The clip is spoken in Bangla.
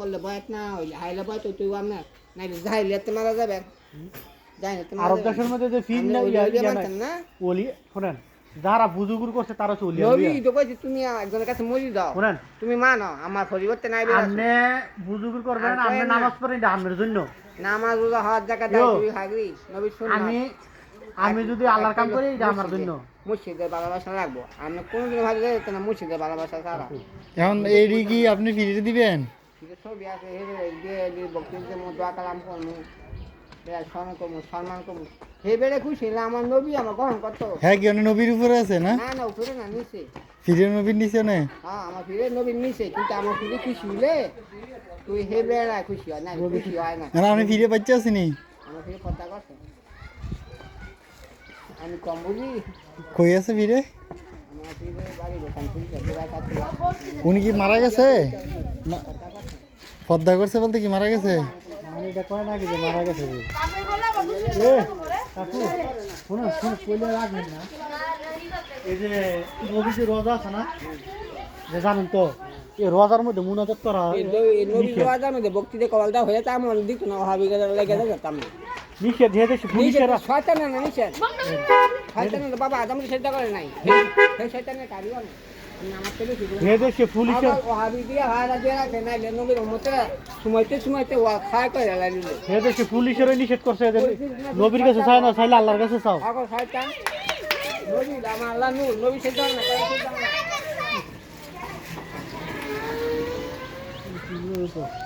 করলে বয়াত না হইলে হাইলে বয়ত তুই আমরা। নাইলে যাইলে তো মারা যাবে। যাই না তো মারা আরব দেশের মধ্যে যে ফিন না? ওলি শোনেন যারা বুজুগুর করছে তারা চলি নবী তো কইছে তুমি একজনের কাছে মরি দাও। শোনেন। তুমি মানো আমার পরিবর্তে নাই আপনি বুজুগুর করবেন আপনি নামাজ পড়েন আপনার জন্য। নামাজ রোজা হওয়ার জায়গা দাও তুমি হাগরি নবী শুন আমি আমি যদি আল্লাহর কাম করি এটা আমার জন্য। মুর্শিদের ভালোবাসা রাখব। আমি কোনোদিন ভালো যাই না মুর্শিদের ভালোবাসা ছাড়া। এখন কি আপনি ফিরে দিবেন? ছবি আছে হে রে, দিয়ে দিয়ে কালাম করব স্মরণ করব সম্মান করব। হে বেড়ে খুশি হলে আমার নবী আমার গ্রহণ করতো। হ্যাঁ কি অনেক নবীর উপরে আছে না? না না উপরে না নিচে। ফিরে নবীর নিচে না হ্যাঁ আমার ফিরে নবীর নিচে। কিন্তু আমার ফিরে খুশি হলে তুই হে বেড়া খুশি হয় না খুশি হয় না। না আপনি ফিরে পাচ্ছে আসেনি আমার ফিরে কথা করছে। আমি কম বুঝি কই আছে ফিরে? উনি কি মারা গেছে? পদ্মা করছে বলতে কি মারা গেছে? মারা গেছে। এই যে নবী রোজা আছে না? যে জানেন তো এই রোজার মধ্যে মুনাজাত করা এই নবী- এই নবী নিষেধ। দোয়া জানো যে বক্তৃতা কলটা হয়ে তা আমার দিত না হাবি গেলে লেগে যেতাম না। নিষেধ যে দেশে শয়তান না নিষেধ। শয়তান না বাবা আদম সেটা করে নাই। সেই শয়তানের কারিও পুলিশের নাই পুলিশেরও নিষেধ করছে নবীর কাছে চায় না চাইলে আল্লাহর কাছে চাও। আল্লাহ